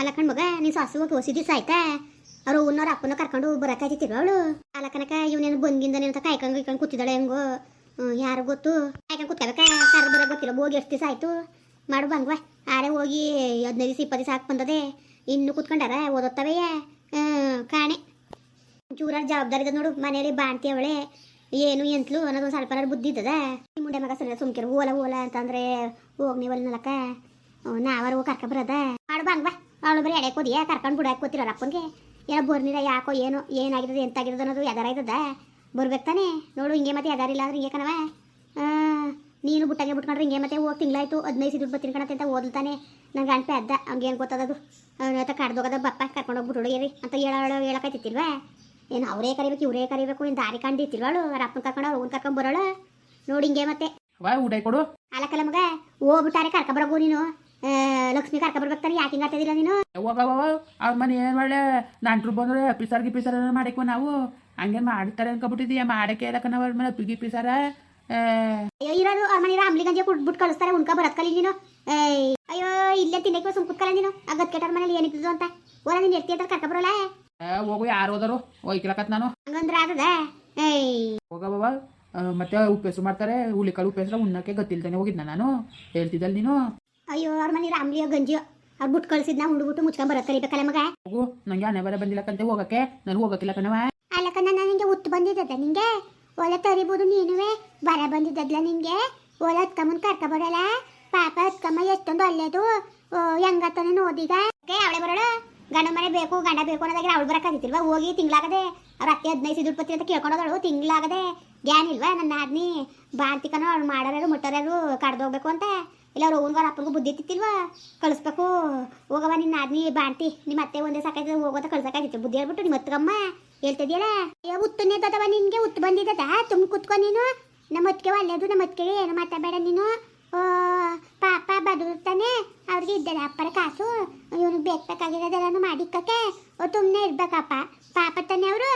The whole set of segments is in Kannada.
ಅಲ್ಲ ಕಣ್ ಮಗ ನೀ ಸಾಸು ಹೋಗಿ ಹೊಸಿ ದಿವಸ ಆಯ್ತಾ? ಅವ್ರು ಅವ್ನವ್ರ ಅಪ್ಪನ ಕರ್ಕೊಂಡು ಬರಕಾಯ್ತಿರ್ವ ಅವಳು? ಅಲ್ಲ ಕನಕ ಇವನೇನು ಬಂದಿಂದ ಅಂತ ಕಾಯ್ಕೊಂಡು ಇಟ್ಕೊಂಡು ಕೂತಿದ್ದಾಳೆ ಹೆಂಗೋ? ಯಾರು ಗೊತ್ತು? ಕಾಯ್ಕೊಂಡು ಕೂತ್ಕೋಬೇಕ? ಕರ್ ಬರೋ ಗೊತ್ತಿಲ್ಲ, ಹೋಗಿ ಎಷ್ಟು ದಿವಸ ಆಯ್ತು? ಮಾಡು ಬಂಗ್ವ ಆರೆ ಹೋಗಿ ಹದಿನೈದು ದಿವಸ ಇಪ್ಪತ್ತು ದಿವಸ ಹಾಕಿ ಬಂದದೆ. ಇನ್ನು ಕೂತ್ಕೊಂಡಾರ? ಓದೋತ್ತವೆಯ ಕಾಣೆ. ಚೂರ ಜವಾಬ್ದಾರಿ ನೋಡು, ಮನೇಲಿ ಬಾಣ್ತಿ ಅವಳೆ. ಏನು ಎಂತ್ಲು ಅನ್ನೋದು ಸ್ವಲ್ಪ ಬುದ್ಧಿ ಇದ್ದದ? ಮುಂಡೆ ಮಗ ಸರಿ ಸುಮ್ಕಿರು ಓಲ ಓಲ ಅಂತಂದ್ರೆ ಹೋಗ್ ನೀವಲ್ ನಲಕ ನಾವರು ಕರ್ಕ ಬರದ? ಮಾಡು ಬಂಗ್ವ ಅವಳು ಬರೀ ಎಡೆ ಕೂದಿಯ ಕರ್ಕೊಂಡು ಬಿಡಕ್ಕೆ ಕೂತಿರೋ ಅಪ್ಪನಿಗೆ? ಏನೋ ಬರ್ನಿರ ಯಾಕೋ ಏನೋ ಏನಾಗಿರೋದು ಎಂತಾಗಿರೋದು ಅನ್ನೋದು ಯಾವ್ದಾರ ಇದ್ದದ? ಬರ್ಬೇಕು ತಾನೇ? ನೋಡು ಹಿಂಗೆ ಮತ್ತೆ ಯಾವ್ದಾರಿಲ್ಲ ಅಂದ್ರೆ ಹಿಂಗೆ ಕಣವ ಆ, ನೀನು ಬುಟ್ಟಂಗೆ ಬಿಟ್ಕೊಂಡ್ರೆ ಹಿಂಗೆ ಮತ್ತೆ ಹೋಗಿ ತಿಂಗಳಾಯ್ತು ಹದಿನೈದು ದುಡ್ಡು ಬತ್ತಿನ ಕಣತ್ತೆ ಅಂತ ಓದಲ್ತಾನೆ ನಂಗೆ ಅನ್ಪೆ ಅದ್ದ ಏನು ಗೊತ್ತದದು ಅವನ ಹತ್ರ ಕಡ್ದೋಗದ ಬಪ್ಪ ಕರ್ಕೊಂಡು ಹೋಗ್ಬಿಟ್ಟು ಏರಿ ಅಂತ ಹೇಳೋ ಹೇಳಕೈತಿಲ್ವಾ ಏನು ಅವರೇ ಕರಿಬೇಕು ಇವರೇ ಕರಿಬೇಕು ಏನು ದಾರಿ ಕಂಡಿತ್ತಿಲ್ವಾಳು ಅವ್ರ ಅಪ್ಪನ ಕರ್ಕೊಂಡು ಅವ್ರನ್ನ ಕರ್ಕೊಂಡು ಬರೋಳು? ನೋಡಿ ಹಿಂಗೆ ಮತ್ತೆ. ವಾ ಊಟ ಕೊಡು. ಮಗ ಹೋಗ್ಬಿಟ್ಟಾರೆ ಕರ್ಕೊಬರಗು ನೀನು. ಲಕ್ಷ್ಮಿ ಕರ್ಕ ಬರ್ಬೇಕಾನೆ ಯಾಕೆ ಹಿಂಗೆ ಆಗ್ತದಿಲ್ಲ ನೀನು? ಹೋಗ ಅವ್ರ ಮನೆ ಏನು ಒಳ್ಳೆ ನಂಟ್ರು ಬಂದ್ರೆ ಪಿಸರ್ ಗಿಪಿಸರ್ ಮಾಡಿಕ್ವ ನಾವು? ಹಂಗೇನ್ ಮಾಡ್ತಾರೆ ಅನ್ಕೊಬಿಟ್ಟಿದೀಯ ಮಾಡಕ್ಕೆ ಇಲ್ಲಕ್ಕ ನಾವು ಅವ್ರ ಮನೆ ಪಿಗಿ ಪಿಸರ? ಅಯ್ಯೋ ಇರೋದು ಅವ್ರ ಮನೆ ರಾಮ್ಲಿ ಗಂಜೆ ಕುಟ್ಬಿಟ್ಟು ಕಳಿಸ್ತಾರೆ ಉಣ್ಕ ಬರತ್ ಕಲಿ ನೀನು. ಅಯ್ಯೋ ಇಲ್ಲೇ ತಿನ್ನಕ್ಕೆ ಸುಮ್ ಕುತ್ಕಲ್ಲ ನೀನು. ಅಗತ್ ಗತ್ಕೆಟರ್ ಮನೇಲಿ ಏನಿದ್ದು ಅಂತ? ಓಲ ನೀನು ಎತ್ತಿ ಹತ್ರ ಕರ್ಕೊಬರಲ್ಲ ಹೋಗು ಯಾರು ಹೋದರು? ಹೋಯ್ಕಿಲಕತ್ ನಾನು. ಹಂಗಂದ್ರೆ ಆದದ ಏಯ್. ಹೋಗವ ಮತ್ತೆ ಉಪ್ಪೆಸರು ಮಾಡ್ತಾರೆ ಹುಳಿಕಾಳು ಉಪ್ಪೆಸರು ಉಣ್ಣಕ್ಕೆ ಗೊತ್ತಿಲ್ತಾನೆ ಹೋಗಿದ್ನ ನಾನು. ಹೇಳ್ತಿದ್ದಲ್ಲ ನೀನು? ಅಯ್ಯೋ ಅವ್ರ ಮನೆ ರಾಮ್ಲಿಯೋ ಗಂಜಿಯೋ ಅವ್ರು ಬಿಟ್ಟು ಕಳ್ಸಿದ್ನ ಉಂಡ್ಬಿಟ್ಟು ಮುಚ್ಕೊಂಡ್ ಬರತ್ ಕಲಿಬೇಕಲ್ಲ ಮಗ? ಹೋಗು ನಂಗೆ ಹಣೆ ಬರ ಬಂದಿಲ್ಲ ಕಂತೆ ಹೋಗಕ್ಕೆ. ನಾನು ಹೋಗಕ್ಕಿಲ್ಲ ಕಣವ ಅಲ್ಲಕ್ಕ ನಾನು ನಿಂಗೆ ಉತ್ತು ಬಂದಿದ್ದದ ನಿಂಗೆ? ಒಲ ತರಿಬೋದು ನೀನುವೆ ಬರ ಬಂದಿದ್ದಲ್ಲ ನಿಂಗೆ? ಒಲೆ ಹತ್ಕೊಂಬಂದು ಕರ್ಕೊಬರಲ್ಲ ಪಾಪ ಹತ್ಕಮ್ಮ ಎಷ್ಟೊಂದು ಅಲ್ಲೇದು ಹೆಂಗತ್ತಾನೆ ನೋದೀಗ? ಅವಳೆ ಬರೋಳು ಗಂಡ ಮನೆ ಬೇಕು ಗಂಡ ಬೇಕು ಅನ್ನೋದಾಗ ಅವಳು ಬರಕ್ಕಾಗಿತ್ತಿಲ್ವಾ ಹೋಗಿ ತಿಂಗ್ಳಾಗದೆ ಅವ್ರ ಅತ್ತೆ ಹದಿನೈದು ಸಿದ್ದು ಪತ್ತಿ ಅಂತ ಕೇಳ್ಕೊಂಡೋದಳು ತಿಂಗ್ಳಾಗದೆ. ಜ್ಞಾನ ಇಲ್ವಾ ನನ್ನ ಆದ್ನಿ ಬಾಂತಿಕನೋ ಅವ್ಳು ಮಾಡೋರು ಮುಟ್ಟೋರು ಕಡ್ದೋಗ್ಬೇಕು ಅಂತ. ಇಲ್ಲ ಅವ್ರು ಅವ್ರ ಅಪ್ಪನಿಗೂ ಬುದ್ಧಿ ಇತ್ತಿಲ್ವಾ ಕಳಿಸ್ಬೇಕು. ಹೋಗವ ನಿನ್ನ ಆದ್ನಿ ಬಾಂತಿ ನಿಮ್ಮ ಅತ್ತೆ ಒಂದೇ ಸಾಕಾಯ್ತದೆ ಹೋಗೋದ ಕಳ್ಸಕ್ಕಾಗಿತ್ತು ಬುದ್ಧಿ ಹೇಳ್ಬಿಟ್ಟು ನಿಮ್ಮ ಅತ್ತಗಮ್ಮ ಹೇಳ್ತಿದ್ಯಲ್ಲ? ಉತ್ತನೇ ದದವ ನಿನ್ಗೆ ಉತ್ತು ಬಂದಿದ್ದದ? ತುಂಬ ಕುತ್ಕೊ ನೀನು. ನಮ್ಮ ಅತ್ತಿಗೆ ಒಳ್ಳೇದು ನಮ್ಮ ಅತ್ತಿಗೆ ಏನು ಮಾತಾಡಬೇಡ ನೀನು. ಓ, ಪಾಪ ಬದುಕ್ತಾನೆ ಅವ್ರಿಗೆ ಇದ್ದದ ಅಪ್ಪರ ಕಾಸು. ಇವನಿಗೆ ಬೇಕಾಗಿರೋದೆಲ್ಲ ಮಾಡಿಕ್ಕಕ್ಕೆ ತುಂಬನೇ ಇರ್ಬೇಕಪ್ಪ. ಪಾಪ ತಾನೆ ಅವರು.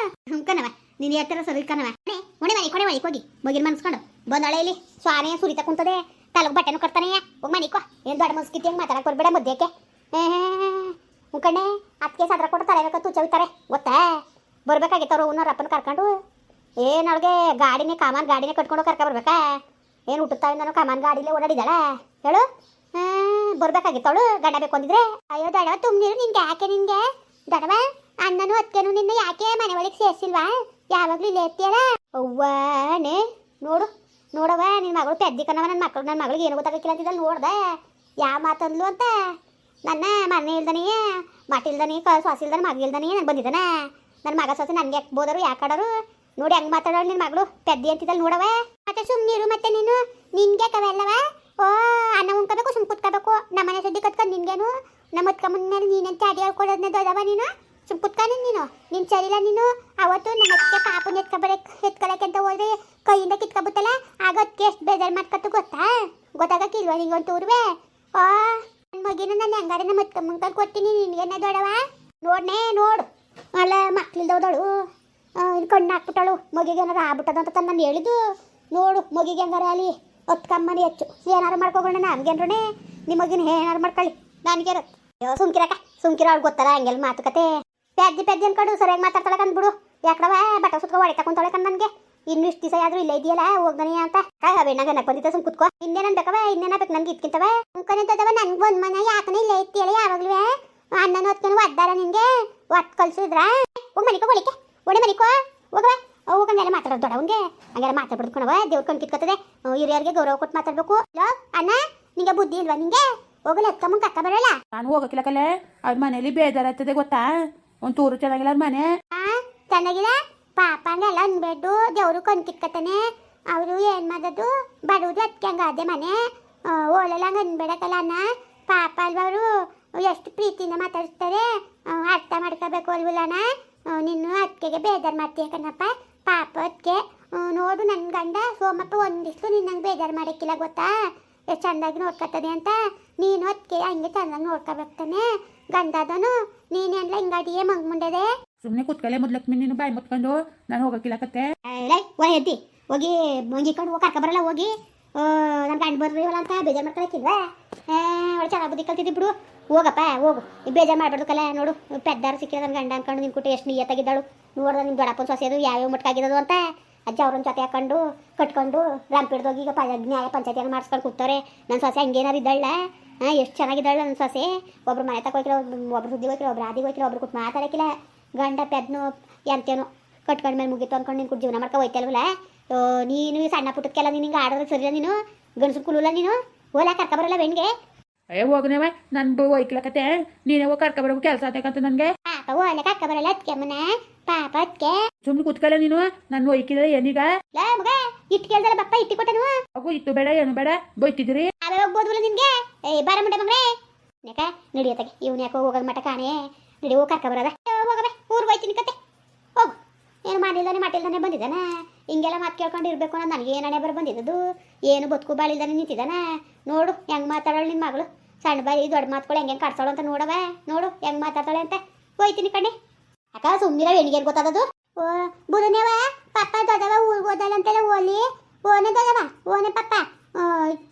ಕಣವ ನೀನು ಹೇಳ್ತಾರ ಸರಿ ಕಣವ ಒಣೆ ಮನೆ ಕೊಡೆ ಮನೆಗೆ ಹೋಗಿ. ಮಗಿನ ಮನ್ಸ್ಕೊಂಡು. ಬಂದಳೆ ಇಲ್ಲಿ. ಸ್ವಾನೆ ಸುರಿತ ಕುಂತದೆ. ತಲಗ್ ಬಟ್ಟೆನು ಕೊಡ್ತಾನೆಯ ಹೋಗಿ ಮನಿಕೋ ಏನು ದೊಡ್ಡ ಮುಸ್ಕಿತಿ ಹಂಗೆ ಮಾತಾಡಕ್ ಬರ್ಬೇಡ ಮಧ್ಯಕ್ಕೆ ಮುಖಂಡೆ ಅದಕ್ಕೆ ಸದ್ರ ಕೊಟ್ಟು ತಲೆಬೇಕ ತುಚ್ಚವಿತಾರೆ ಗೊತ್ತಾ? ಬರ್ಬೇಕಾಗಿತ್ತವ್ರು ಅವ್ನವ್ರ ಅಪ್ಪನ ಕರ್ಕೊಂಡು. ಏನು ಅವಳಿಗೆ ಗಾಡಿನೇ ಕಾಮಾನ್ ಗಾಡಿನೇ ಕಟ್ಕೊಂಡು ಕರ್ಕ ಬರ್ಬೇಕಾ? ಏನು ಹುಟ್ಟುತ್ತಾವೆ ನಾನು ಕಾಮಾನ್ ಗಾಡಿಲೇ ಓಡಾಡಿದಾಳ? ಹೇಳು. ಬರ್ಬೇಕಾಗಿತ್ತವಳು, ಗಂಡ ಬೇಕು ಅಂದಿದ್ರೆ. ಅಯ್ಯೋ ದಡವ ತುಂಬಿರು ನಿನ್ಗೆ, ಯಾಕೆ ನಿನ್ಗೆ? ದಡವ ಅಣ್ಣನು ಅತ್ತೆನು ನಿನ್ನ ಯಾಕೆ ಮನೆ ಒಳಗೆ ಸೇರಿಸಿಲ್ವಾ? ಯಾವಾಗ್ಲೂ ಇಲ್ಲೇ ಇರ್ತೀಯಲ್ಲ? ಅವ್ವಾನೆ, ನೋಡು. ನೋಡವ ನಿನ್ನ ಮಗಳು ಪೆದ್ದಿ ಕಣವ ನನ್ನ ಮಕ್ಕಳು ನನ್ನ ಮಗಳಿಗೆ ಏನು ಗೊತ್ತಾಗಕ್ಕಿಲ್ಲ ಅಂತಿದ್ದಲ್ಲಿ ನೋಡ್ದೆ. ಯಾವ ಮಾತಂದ್ಲು ಅಂತ. ನನ್ನ ಮನೆ ಇಲ್ದನೇ ಮಟ್ಟಿಲ್ದನೇ ಕ ಸೊಸೆ ಇಲ್ದನೆ, ಮಗ ಇಲ್ದನೇ ನಾನು ಬಂದಿದ್ದಾನ. ನನ್ನ ಮಗ ಸೊಸೆ ನನಗೆ ಯಾಕೆ ಬೋದರು ಯಾಕೆ ಆಡೋರು ನೋಡಿ ಹೆಂಗೆ ಮಾತಾಡೋಳು ನಿನ್ನ ಮಗಳು ಪೆದ್ದಿ ಅಂತಿದ್ದಲ್ಲಿ ನೋಡವ ಮತ್ತೆ ಸುಮ್ಮನಿರು ಮತ್ತೆ ನೀನು. ನಿನ್ಗೆ ಕವೆಲ್ಲವ ಓ, ಅನ್ನ ಉಣ್ಕೋಬೇಕು, ಸುಮ್ ಕುತ್ಕೋಬೇಕು. ನಮ್ಮನೆ ಸುದ್ದಿ ಕತ್ಕೊಂಡು ನಿನ್ಗೇನು? ನಮ್ಮ ಅತ್ಕಮ್ಮನ ಮೇಲೆ ನೀನಂತೆ ಅಡಿ ಹೇಳ್ಕೊಡೋದನ್ನ ದೊಡ್ಡವ ನೀನು? ಸುಮ್ ಕುತ್ಕಾನೆ ನೀನು? ನಿನ್ ಸರಿಲ್ಲ ನೀನು? ಅವತ್ತು ನಮ್ಮ ಅತ್ತೆ ಪಾಪನ ಎತ್ಕೊಬರಕ್ಕೆ ಎತ್ಕೊಳಕ್ಕೆ ಅಂತ ಹೋದ್ರೆ ಕೈಯಿಂದ ಕಿತ್ಕೊಬಿಟ್ಟಲ್ಲ? ಆಗ ಅದಕ್ಕೆ ಎಷ್ಟು ಬೇಜಾರು ಮಾಡ್ಕೊತು ಗೊತ್ತಾ? ಗೊತ್ತಾಗಕ್ಕಿಲ್ವಾ ನಿಂಗೊಂದು ಊರ್ವೆ ಆ ನನ್ನ ಮಗಿನ ನಾನು ಹೆಂಗಾರೆ ನಮ್ಮ ಅತ್ಕಮ್ಮಂಗೆ ಕೊಡ್ತೀನಿ ನಿನ್ಗೇನ ದೊಡವ ನೋಡ್ನೇ, ನೋಡು. ಅಲ್ಲ, ಮಕ್ಳಿಲ್ದವದಳು. ಕಣ್ಣು ಹಾಕ್ಬಿಟ್ಟಳು. ಮಗಿಗೆ ಏನಾರು ಆಗ್ಬಿಟ್ಟದ ಅಂತ ನಾನು ಹೇಳಿದ್ದು. ನೋಡು, ಮಗಿಗೆ ಹೆಂಗಾರ ಅಲ್ಲಿ ಹೊತ್ಕಮ್ಮನೆ ಹೆಚ್ಚು. ಏನಾರು ಮಾಡ್ಕೋಗೋಣ ನಿಮ್ಮ ಮಗಿನ ಏನಾರು ಮಾಡ್ಕೊಳ್ಳಿ. ನನಗೆ ಅಯ್ಯೋ, ಸುಮ್ಕಿರಕ್ಕ. ಸುಮ್ಕಿರ ಅವ್ಳು ಗೊತ್ತಲ್ಲ, ಹಂಗೆಲ್ಲ ಮಾತುಕತೆ. ಪೆದ್ದಿ ಪೆದ್ದಿ ಅನ್ಕೊಂಡು ಸರಿಯಾಗಿ ಮಾತಾಡ್ತಾಳೆ ಬಿಡು. ಯಾಕಡವ? ಬಟ್ಟೆ ಸುತ್ಕೊ ಹೊಡಿತಾ ಕುಂತಾಳೆ ನನಗೆ. ಇನ್ನು ಇಷ್ಟು ದಿವಸ ಆದ್ರೂ ಇಲ್ಲ ಇದೆಯಲ್ಲ ಹೋಗ್ದನಿ ಅಂತ. ಬೆಣ್ಣಗೆ ನಕ್ ಬಂದಿದ್ದ ಸುಮ್ ಕುತ್ಕೋ. ಇನ್ನೇನನ್ ಬೇಕವ ಇನ್ನೇನ ಬೇಕು ನನಗೆ ಇದ್ಕಿಂತವ? ಮುಖನಿದ್ದವ ನನ್ಗೆ ಒಂದ್ ಮನೆ, ಯಾಕನೇ ಇಲ್ಲ ಇತ್ತಿಯಲ್ಲ ಯಾವಾಗ್ಲೂ? ಅಣ್ಣನ ಹೊತ್ಕೊಂಡು ಒದ್ದಾರ ನಿನ್ಗೆ ಒತ್ ಕಲ್ಸಿದ್ರ? ಹೋಗ್ ಮನಿಕೋ ಒಳಿಕೆ ಒಡೆ ಮನಿಕೋ. ಹೋಗವ ಹೋಗಂಗೆಲ್ಲ ಮಾತಾಡೋದು ದೊಡ್ಡವಂಗೆ ಹಂಗೆಲ್ಲ ಮಾತಾಡ್ಬಿಡ್ದು ಕಣವ ದೇವ್ರ ಕಣ್ ಕಿತ್ಕೊತದೆ. ಹಿರಿಯರಿಗೆ ಗೌರವ ಕೊಟ್ಟು ಮಾತಾಡ್ಬೇಕು. ಲೋ ಅಣ್ಣ, ನಿಂಗೆ ಬುದ್ಧಿ ಇಲ್ವಾ ನಿಂಗೆ? ಹೋಗಲ್ಲ ಎತ್ಕೊಂಬಂಗ್ ಕಕ್ಕ ಬರಲ್ಲ? ನಾನು ಹೋಗಕ್ಕಿಲ್ಲ ಕಲೆ ಅವ್ರ ಮನೇಲಿ ಬೇಜಾರಾಗ್ತದೆ ಗೊತ್ತಾ? ಒಂದು ತೂರು ಚೆನ್ನಾಗಿಲ್ಲ ಮನೆ ಆ ಪಾಪ ಪಾಪಂಗೆಲ್ಲ ಅನ್ಬೇಡು ದೇವ್ರು ಕೊಂತಿಕ್ಕತಾನೆ ಅವರು ಏನ್ ಮಾಡೋದು? ಬರುವುದು ಅದಕ್ಕೆ ಮನೆ. ಓಲೆಲ್ಲ ಅನ್ಬೇಡಕಲ್ಲ ಅಣ್ಣ. ಪಾಪ ಅಲ್ವರು ಎಷ್ಟು ಪ್ರೀತಿಯಿಂದ ಮಾತಾಡಿಸ್ತಾರೆ. ಅರ್ಥ ಮಾಡ್ಕೋಬೇಕು ಅಲ್ವಲ್ಲಣ್ಣ ನಿನ್ನ ಅತ್ತಿಗೆಗೆ ಬೇಜಾರು ಮಾಡ್ತೀಯ ಕಣಪ್ಪ ಪಾಪ ಅದಕ್ಕೆ ನೋಡು ನನ್ನ ಗಂಡ ಸೋಮಪ್ಪ ಒಂದಿಷ್ಟು ನಿನ್ನಂಗೆ ಬೇಜಾರು ಮಾಡಕ್ಕಿಲ್ಲ ಗೊತ್ತಾ? ಎಷ್ಟು ಚಂದಾಗಿ ನೋಡ್ಕೊತದೆ ಅಂತ? ನೀನು ಹೊತ್ತಿಗೆ ಹಂಗೆ ಚಂದಾಗಿ ನೋಡ್ಕೋಬೇಕು ಗಂಧದನು ಗಂಡದನು ನೀನೆಲ್ಲ ಹಿಂಗಾಡಿಯೇ ಮಂಗ್ ಮುಂಡೆದೆ? ಸುಮ್ಮನೆ ಕುತ್ಕಲೆ ಮೊದ್ಲಕ್ಷ್ಮಿ ನೀನು ಬಾಯಿ ಮುತ್ಕೊಂಡು ನಾನು ಹೋಗಕ್ಕಿಲ್ಲ ಕತ್ತೆ ಹೋಗಿ ಎದ್ದಿ ಹೋಗಿ ಮಂಗಿಕೊಂಡು ಹೋಗಿ ಕರ್ಕೊಬರಲ್ಲ ಹೋಗಿ. ನನ್ನ ಗಂಡ ಬರ್ರಿ ಇವಲ್ಲ ಅಂತ ಬೇಜಾರು ಮಾಡ್ಕೊಳಕ್ಕಿಲ್ವಾ ಒಳ್ಳೆ ಚೆನ್ನಾಗಿ ಬುದ್ಧಿ ಕಲ್ತಿದ್ದಿ ಬಿಡು. ಹೋಗಪ್ಪ ಹೋಗು. ಬೇಜಾರು ಮಾಡ್ಬಾರ್ದು ಕಲ ನೋಡು. ಪೆದ್ದಾರು ಸಿಕ್ಕಿದ ನನ್ನ ಗಂಡ ಅನ್ಕೊಂಡು ನಿನ್ ಕುಟ್ಟಿ ಎಷ್ಟು ನೀಯತ್ತಾಗಿದ್ದಾಳು. ನೋಡ್ದ ನಿಮ್ಮ ದೊಡ್ಡಪ್ಪನ ಸೊಸೆದು ಯಾವ್ಯಾವ ಮಟ್ಕಾಗಿರೋದು ಅಂತ. ಅಜ್ಜ ಅವ್ರನ್ನ ಜೊತೆ ಹಾಕೊಂಡು ಕಟ್ಕೊಂಡು ಹೋಗಿ ಈಗ ಪ ನ್ಯಾಯ ಪಂಚಾಯತಿಯನ್ನು ಮಾಡಿಸ್ಕೊಂಡು ಕೂತಾರೆ ನನ್ನ ಸೊಸೆ ಹಂಗೇನಾರು ಇದ್ದಾಳೆ ಹಾಂ, ಎಷ್ಟು ಚೆನ್ನಾಗಿದ್ದಾಳೆ ನನ್ನ ಸೊಸೆ? ಒಬ್ರು ಮನೆ ಹೋಯ್ಕಿಲ್ಲ ಒಬ್ರು ಸುದ್ದಿ ಹೋಯ್ಕಿಲ್ಲ ಒಬ್ರು ಆದಿಗೆ ಹೋಯ್ಕಿಲ್ಲ ಒಬ್ರು ಕುಟ್ ಮಾತಾಡಕ್ಕಿಲ್ಲ. ಗಂಡ ಪೆದ್ನು ಎಂತೇನೋ ಕಟ್ಕೊಂಡ ಮೇಲೆ ಮುಗಿತು ಅನ್ಕೊಂಡು ನಿನ್ ಕುಟ್ ಜೀವನ ಮಾಡ್ಕೊ ಹೋಯ್ತಲ್ವಲ್ಲ? ನೀನು ಸಣ್ಣ ಪುಟ್ಟಕ್ಕೆಲ್ಲ ನೀನು ಹಿಂಗೆ ಆಡೋದು ಸರಿಲ್ಲ ನೀನು? ಗಂಡಸು ಕುಲುಲ್ಲ ನೀನು? ಓಲಾ ಕರ್ಕ ಬರಲ್ಲ ಬೆಣ್ಗೆ ಅಯ್ಯೋ ಹೋಗನೇವ ನನ್ನ ಒಯ್ಕ್ಲಕತ್ತೆ. ನೀನೇ ಹೋಗಿ ಕರ್ಕೊಬರ್ಬೇಕು, ಕೆಲಸ ಆತಕ್ಕಂತ ನನಗೆ? ಪಾಪ ಓಲೆ ಕರ್ಕ ಬರಲ್ಲ ಅದಕ್ಕೆ ಮನ ಪಾಪ ಅದಕ್ಕೆ ಸುಮ್ಮನೆ ಕೂತ್ಕೊಳ್ಳ ನೀನು? ನನ್ನ ಒಯ್ಕಿಲ್ಲ ಏನೀಗ? ಲೇ ಮಗ ಇಟ್ಟು ಕೇಳ್ದಲ್ಲ ಬಪ್ಪ ಇಟ್ಟು ಕೊಟ್ಟನು. ಅಗು ಇತ್ತು ಬೇಡ ಏನು ಬೇಡ ಬೈತಿದ್ದೀರಿ? ಆಮೇಲೆ ಹೋಗ್ಬೋದಲ್ಲ ನಿನ್ಗೆ? ಏ ಬಾರ ಮುಂಡೆ ಮಗ್ರೆ ಯಾಕ ನಡಿಯತ್ತಾಗೆ ಇವ್ನ ಯಾಕೋ ಹೋಗೋ ಮಟ ಕಾಣೆ. ನಡಿ ಹೋಗಿ ಕರ್ಕ ಬರದ. ಹೋಗಬೇ ಊರ್ಗೆ ಹೋಯ್ತೀನಿ ಕತೆ. ಹೋಗು. ಏನು ಮಾಡಿಲ್ದಾನೆ ಮಾಡಿಲ್ದಾನೆ ಬಂದಿದ್ದಾನ? ಹಿಂಗೆಲ್ಲ ಮಾತು ಕೇಳ್ಕೊಂಡು ಇರ್ಬೇಕು ಅನ್ನೋದು ನನಗೆ ಏನಣೆ ಬರ ಬಂದಿದ್ದು ಏನು ಬದುಕು ಬಾಳಿಲ್ದಾನೆ ನಿಂತಿದ್ದಾನ? ನೋಡು ಹೆಂಗ್ ಮಾತಾಡೋಳು ನಿನ್ನ ಮಗಳು. ಸಣ್ಣ ಬಾಯಿ ದೊಡ್ಡ ಮಾತುಗಳು ಹೆಂಗೆ ಹೆಂಗೆ ಕಾಡ್ಸೋಳು ಅಂತ ನೋಡವ ನೋಡು ಹೆಂಗ್ ಮಾತಾಡ್ತಾಳೆ ಅಂತ. ಹೋಯ್ತೀನಿ ಕಣೆ. ಅಕ್ಕ ಸುಮ್ಮನಿರ ಹೆಣ್ಗೇನು ಗೊತ್ತಾದದು ಓ ಬುಧನೇವ ಪಪ್ಪ ದೊಡ್ಡವ ಊರಿಗೆ ಹೋದಲ್ಲ ಅಂತೆಲ್ಲ ಓಲಿ. ಓನೆ ದೊಡ್ಡವ, ಓನೆ ಪಪ್ಪ.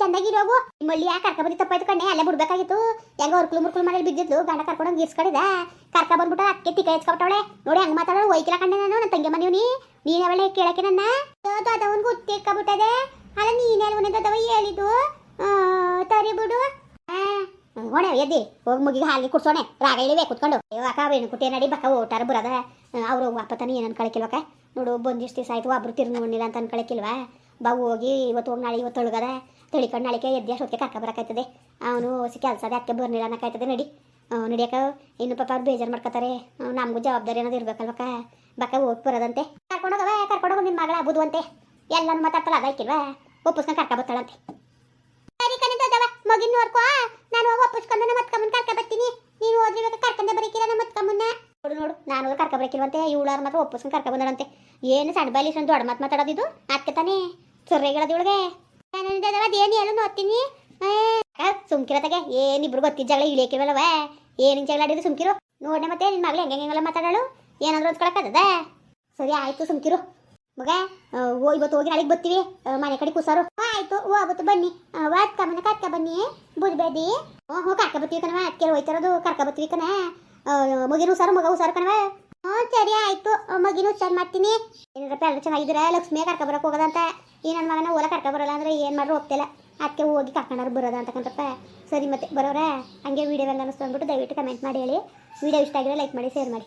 ಚಂದಾಗಿರೋಗು ಮಳ್ಳಿ ಯಾ ಕರ್ಕ ಬಂದಿ ತಪ್ಪಾಯ್ತು ಕಣ್ಣೆ ಅಲ್ಲೇ ಬಿಡ್ಬೇಕಾಗಿತ್ತು. ಹೆಂಗ ಹೊರ್ಕುಲು ಮುರ್ಕುಲು ಮಾಡಿ ಬಿದ್ದಿದ್ಲು, ಗಂಡ ಕರ್ಕೊಂಡು ಇರ್ಸ್ಕೊಂಡಿದ ಕರ್ಕ ಬಂದ್ಬಿಟ್ಟು ಅಕ್ಕೆ ತಿಕ್ಕ ಹೆಚ್ಕೊಬಿಟ್ಟವಳೆ ನೋಡಿ ಹಂಗೆ ಮಾತಾಡೋಳು ಒಯ್ಕಿಲ್ಲ ಕಣ್ಣೆ ನಾನು ನನ್ನ ತಂಗಿ ಮನೆಯವನಿ ನೀನು ಅವಳೆ ಕೇಳಕ್ಕೆ ನನ್ನ? ದೊಡ್ಡವನ್ಗೂ ಉತ್ತಿಕ್ಕಬಿಟ್ಟದೆ ಅಲ್ಲ, ನೀನೇ ಅವನೇ ದೊಡ್ಡವ ಹೇಳಿದ್ದು? ತರಿ ಬಿಡು. ಓಣೆ ಎದ್ದಿ, ಹೋಗಿ ಮುಗಿಗೆ ಹಾಲಿ ಕುಡ್ಸೋಣೆ, ರಾಗ ಇಳಿವೆ ಕುತ್ಕೊಂಡು. ಅಕ್ಕ ಬೇಣು ಕುಟ್ಟಿ ನಡಿ ಬಕ್ಕ, ಓಟಾರ ಬರದ ಅವರು ವಾಪತ್ತಾನೆ ಏನು ಅನ್ಕೊಳಕಿಲ್ವಕ್ಕ ನೋಡು ಬಂದಿಷ್ಟು ದಿವಸ ಆಯ್ತು, ಒಬ್ರು ತಿರ್ಗಿ ನೋಡಿಲ್ಲ ಅಂತ ಅನ್ಕೊಳಕಿಲ್ವಾ ಬಾವು ಹೋಗಿ, ಇವತ್ತು ಹೋಗಿ ನಾಳೆ ಇವತ್ತು ತೊಳಗದ. ತಳಿಕೊಂಡು ನಾಳೆಗೆ ಎದ್ದಿ, ಅಷ್ಟೊತ್ತಿಗೆ ಕರ್ಕ ಬರಕಾಯ್ತದೆ. ಅವನು ಕೆಲಸ ಅದೇ ಅದಕ್ಕೆ ಬರ್ನಿಲ್ಲ ಅನ್ನಕಾಯ್ತದೆ, ನಡಿ. ನಡಿಯಕ್ಕ ಇನ್ನು ಪಾಪ ಅವ್ರು ಬೇಜಾರು ಮಾಡ್ಕೊತಾರೆ ನಮಗೂ ಜವಾಬ್ದಾರಿ ಅನ್ನೋದು ಇರ್ಬೇಕಲ್ವಕ್ಕ ಬಕ್ಕ, ಹೋಗಿ ಬರೋದಂತೆ. ಕರ್ಕೊಂಡೋಗವ ಕರ್ಕೊಂಡೋಗ ನಿನ್ನ ಮಗಳ ಬುದುವಂತೆ ಎಲ್ಲಾನು ಮಾತಾಡ್ತಲ್ಲ ಅದಾಯ್ಕಿಲ್ವಾ? ಒಪ್ಪಿಸ್ಕೊಂಡು ಕರ್ಕ ಬರ್ತಾಳಂತೆ. ಮಗಿನ ನೋಡ್ಕೋ. ನಾನು ಹೋಗಿ ಒಪ್ಪಿಸ್ಕೊಂಡು ಅತ್ಕಮ್ಮನ ಕರ್ಕ ಬರ್ತೀನಿ. ನೀನು ಇವಾಗ ಕರ್ಕೊಂಡೆ ಬರೀಕಿರ ನಮ್ಮ ಮತ್ಕಮ್ಮನ್ನ ನೋಡು ನೋಡು, ನಾನು ಹೋಗಿ ಕರ್ಕ ಬರೀಕಿರುವಂತೆ ಇವಳಾರ ಮಾತ್ರ ಒಪ್ಪಿಸ್ಕೊಂಡು ಕರ್ಕ ಬಂದಳಂತೆ. ಏನು ಸಣ್ಣ ಬಾಲಿ ಇಷ್ಟೊಂದು ದೊಡ್ಡ ಮಾತು ಮಾತಾಡೋದಿದ್ದು ಅದಕ್ಕೆ ತಾನೇ. ಸೊರ್ರೆಗಳದ ಇವಳಿಗೆ ಅದೇನು ಹೇಳು ನೋಡ್ತೀನಿ? ಸುಮ್ಕಿರತ್ತಾಗೆ ಏನಿಬ್ರು ಗೊತ್ತಿದ್ದ ಜಗಳ ಇಳಿಯಕಿಲ್ವಲ್ಲವ ಏನು ಜಗಳ ಆಡಿದ್ರು ಸುಮ್ಕಿರು? ನೋಡ್ನೆ ಮತ್ತೆ ನಿನ್ನ ಮಗಳು ಹೆಂಗೆ ಹೆಂಗೆಲ್ಲ ಮಾತಾಡೋಳು? ಏನಾದ್ರು ಹೊತ್ಕೊಳಕ್ಕದ ಸರಿ, ಆಯ್ತು ಸುಮ್ಕಿರು. ಮಗ ಓ ಇವತ್ತು ಹೋಗಿ ನಾಳೆಗೆ ಬರ್ತೀವಿ. ಮನೆ ಕಡೆ ಕೂಸಾರು. ಆಯ್ತು. ಓ ಆಗುತ್ತೆ ಬನ್ನಿ. ವಾತ್ಕ ಮನೆ ಕರ್ಕ ಬನ್ನಿ. ಬುದ್ಬೇಡಿ ಹ್ಞೂ ಹ್ಞೂ ಕರ್ಕ ಬರ್ತೀವಿ ಕಣವ ಅದಕ್ಕೆ ಹೋಯ್ತಾರದು ಕರ್ಕ ಬರ್ತೀವಿ ಕಣ. ಮಗಿನ ಹುಷಾರು ಮಗ ಹುಷಾರು ಕಣವ ಹ್ಞೂ ಸರಿ, ಆಯ್ತು. ಮಗಿನ ಹುಷಾರು ಮಾಡ್ತೀನಿ. ಏನರಪ್ಪ ಎಲ್ಲ ಚೆನ್ನಾಗಿದ್ದೀರಾ? ಲಕ್ಷ್ಮಿಯ ಕರ್ಕ ಬರೋಕೆ ಹೋಗೋದಂತ ಈ ನನ್ನ ಮಗನ ಓಲ ಕರ್ಕ ಬರೋಲ್ಲ ಅಂದ್ರೆ ಏನು ಮಾಡ್ರು ಹೋಗ್ತಿಲ್ಲ. ಅದಕ್ಕೆ ಹೋಗಿ ಕರ್ಕೊಂಡಾರು ಬರೋದ ಕಣ್ರಪ್ಪ ಸರಿ ಮತ್ತೆ ಬರೋರ. ಹಂಗೆ ವೀಡಿಯೋ ಹೆಂಗೆ ಅನ್ನಿಸ್ತು ಅಂದ್ಬಿಟ್ಟು ದಯವಿಟ್ಟು ಕಮೆಂಟ್ ಮಾಡಿ ಹೇಳಿ. ವಿಡಿಯೋ ಇಷ್ಟ ಆಗಿದ್ರೆ ಲೈಕ್ ಮಾಡಿ ಶೇರ್ ಮಾಡಿ.